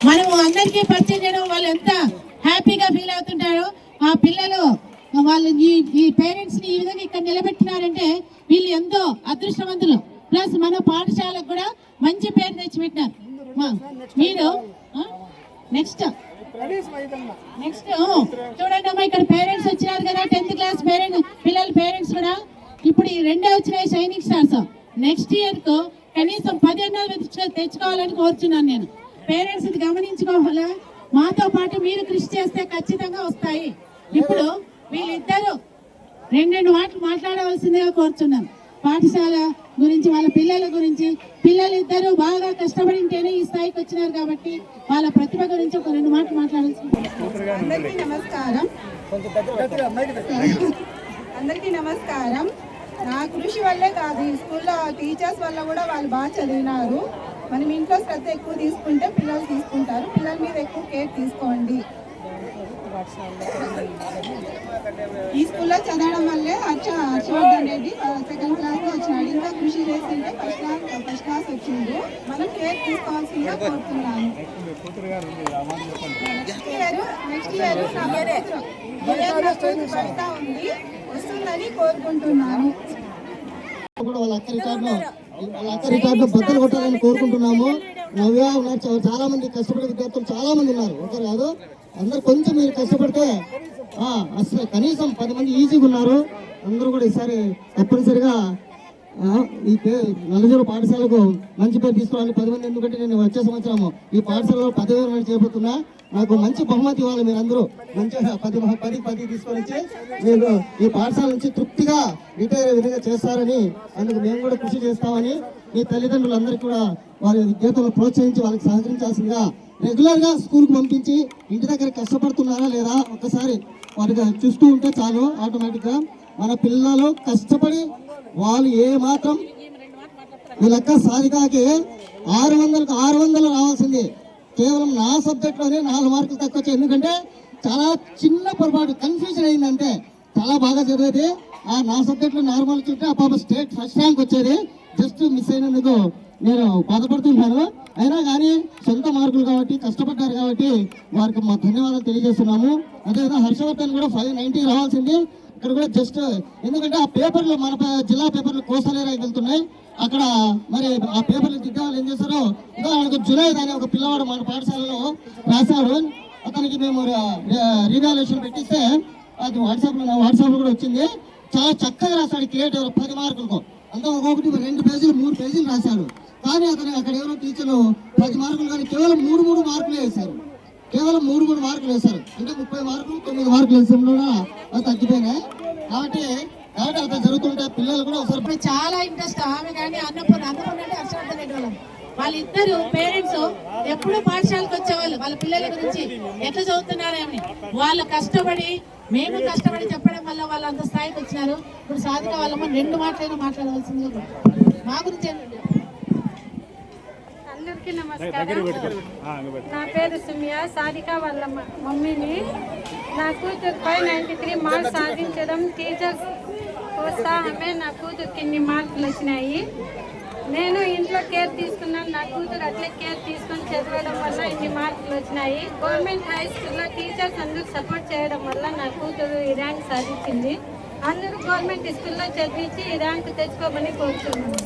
మనము అందరికీ పరిచయం చేయడం వాళ్ళు ఎంత హ్యాపీగా ఫీల్ అవుతుంటారో ఆ పిల్లలు వాళ్ళు ఈ ఈ పేరెంట్స్ ఈ విధంగా ఇక్కడ నిలబెట్టినారంటే వీళ్ళు ఎంతో అదృష్టవంతులు. ప్లస్ మన పాఠశాలకు కూడా మంచి పేరు తెచ్చిపెట్టినారు. మా, మీరు నెక్స్ట్ నెక్స్ట్ చూడండి అమ్మా ఇక్కడ పేరెంట్స్ వచ్చినారు కదా టెన్త్ క్లాస్ పేరెంట్స్ పిల్లల పేరెంట్స్ కూడా. ఇప్పుడు ఈ రెండే వచ్చినాయి సైనిక్ స్టార్స్. నెక్స్ట్ ఇయర్కు కనీసం పది అన్నది తెచ్చుకోవాలని కోరుచున్నాను నేను. పేరెంట్స్ గమనించుకోవాలా? మాతో పాటు మీరు కృషి చేస్తే ఖచ్చితంగా వస్తాయి. ఇప్పుడు వీళ్ళిద్దరూ రెండు రెండు మాటలు మాట్లాడవలసిందిగా కోరుచున్నాను. పాఠశాల గురించి వాళ్ళ పిల్లల గురించి. పిల్లలు ఇద్దరు బాగా కష్టపడింటేనే ఈ స్థాయికి వచ్చినారు కాబట్టి వాళ్ళ ప్రతిభ గురించి ఒక రెండు మాటలు మాట్లాడాల్సింది. అందరికీ నమస్కారం. అందరికీ నమస్కారం. నా కృషి వల్లే కాదు ఈ స్కూల్లో టీచర్స్ వల్ల కూడా వాళ్ళు బాగా చదివినారు. మనం ఇంట్లో శ్రద్ధ ఎక్కువ తీసుకుంటే పిల్లలు తీసుకుంటారు. పిల్లల మీద ఎక్కువ కేర్ తీసుకోండి. ఈ స్కూల్లో చదవడం వల్లే హర్ష హర్షవర్ధన్ రెడ్డి సెకండ్ క్లాస్లో వచ్చినాడు ఇంకా కృషి చేస్తుంటే ఫస్ట్ క్లాస్ ఫస్ట్ క్లాస్ వచ్చిండు. మనం కేర్ తీసుకోవాల్సిందిగా కోరుతున్నాను నెక్స్ట్ ఇయర్ నెక్స్ట్ ఇయర్ నా కూతురు ఉంది వస్తుందని కోరుకుంటున్నాను కూడా రికార్డును బద్దలు కొట్టాలని కోరుకుంటున్నాము. నవ్య ఉన్నారు చాలా మంది కష్టపడే విద్యార్థులు చాలా మంది ఉన్నారు. ఒకరు కాదు అందరు కొంచెం మీరు కష్టపడితే అసలు కనీసం పది మంది ఈజీగా ఉన్నారు. అందరూ కూడా ఈసారి తప్పనిసరిగా ఈ నలుగురు పాఠశాలకు మంచి పేరు తీసుకోవాలి పది మంది ఎందుకంటే నేను వచ్చే సంవత్సరము ఈ పాఠశాలలో పదివేలు మంది చేయబోతున్నా. నాకు మంచి బహుమతి ఇవ్వాలి మీరు అందరూ మంచిగా పది పది పది తీసుకొని వచ్చి మీరు ఈ పాఠశాల నుంచి తృప్తిగా రిటైర్ విధంగా చేస్తారని అందుకు మేము కూడా కృషి చేస్తామని మీ తల్లిదండ్రులందరికీ కూడా వారి విద్యార్థులను ప్రోత్సహించి వాళ్ళకి సహకరించాల్సిందిగా రెగ్యులర్గా స్కూల్కు పంపించి ఇంటి దగ్గర కష్టపడుతున్నారా లేదా ఒక్కసారి వారికి చూస్తూ ఉంటే చాలు ఆటోమేటిక్గా మన పిల్లలు కష్టపడి వాళ్ళు ఏ మాత్రం ఈ లెక్క సాధికాకి ఆరు వందలకు ఆరు వందలు రావాల్సింది. కేవలం నా సబ్జెక్ట్లోనే నాలుగు మార్కులు తక్కువ వచ్చాయి ఎందుకంటే చాలా చిన్న పొరపాటు కన్ఫ్యూజన్ అయిందంటే చాలా బాగా చదివేది ఆ నా సబ్జెక్ట్లో నార్మల్ చూస్తే ఆ పాప స్టేట్ ఫస్ట్ ర్యాంక్ వచ్చేది. జస్ట్ మిస్ అయినందుకు నేను బాధపడుతున్నాను అయినా కానీ సొంత మార్కులు కాబట్టి కష్టపడ్డారు కాబట్టి వారికి మా ధన్యవాదాలు తెలియజేస్తున్నాము. అదేవిధంగా హర్షవర్ధన్ కూడా ఫైవ్ నైన్టీ రావాల్సింది. ఇక్కడ కూడా జస్ట్ ఎందుకంటే ఆ పేపర్లు మన జిల్లా పేపర్లు కోసలేరా వెళ్తున్నాయి. అక్కడ మరి ఆ పేపర్లు దిద్దాలు ఏం చేస్తారో ఉదాహరణకు జునైద్ అనే ఒక పిల్లవాడు మన పాఠశాలలో రాశాడు అతనికి మేము రీవాల్యుయేషన్ పెట్టిస్తే అది వాట్సాప్లో వాట్సాప్ కూడా వచ్చింది. చాలా చక్కగా రాశాడు క్రియేటివ్ పది మార్కులకు. అంతా ఒక్కొక్కటి రెండు పేజీలు మూడు పేజీలు రాశాడు. కానీ అతను అక్కడ ఎవరో టీచర్లు పది మార్కులు కానీ కేవలం మూడు మూడు మార్కులు వేశారు. కేవలం మూడు మూడు మార్కులు వేశారు. అంటే ముప్పై మార్కులు తొమ్మిది మార్కులు వేసంలో అది తగ్గిపోయినాయి. కాబట్టి కాబట్టి అట్లా జరుగుతుంటే పిల్లలు కూడా ఒకసారి ఇప్పుడు చాలా ఇంట్రెస్ట్ ఆమె కానీ అన్నపూర్ణ అన్నపూర్ణ అంటే హర్షవర్ధన్ రెడ్డి వాళ్ళం. వాళ్ళిద్దరు పేరెంట్స్ ఎప్పుడు పాఠశాలకు వచ్చేవాళ్ళు వాళ్ళ పిల్లల గురించి ఎట్లా చదువుతున్నారేమని వాళ్ళు కష్టపడి మేము కష్టపడి చెప్పడం వల్ల వాళ్ళు అంత స్థాయికి వచ్చినారు. ఇప్పుడు సాధిక వాళ్ళమ్మ రెండు మాటలైనా మాట్లాడవలసింది మా గురించి ఏంటంటే అందరికీ నమస్కారం. నా పేరు సుమియా సాధిక వాళ్ళ మమ్మీని. నా కూతురు ఫైవ్ నైంటీ త్రీ మార్క్స్ సాధించడం టీచర్స్ ప్రోత్సాహమే నా కూతురుకి ఇన్ని మార్కులు వచ్చినాయి. నేను ఇంట్లో కేర్ తీసుకున్నాను నా కూతురు అట్లే కేర్ తీసుకొని చదవడం వల్ల ఇన్ని మార్కులు వచ్చినాయి. గవర్నమెంట్ హై స్కూల్లో టీచర్స్ అందరూ సపోర్ట్ చేయడం వల్ల నా కూతురు ఈ ర్యాంక్ సాధించింది. అందరూ గవర్నమెంట్ స్కూల్లో చదివించి ఈ ర్యాంక్ తెచ్చుకోమని కోరుతున్నాను.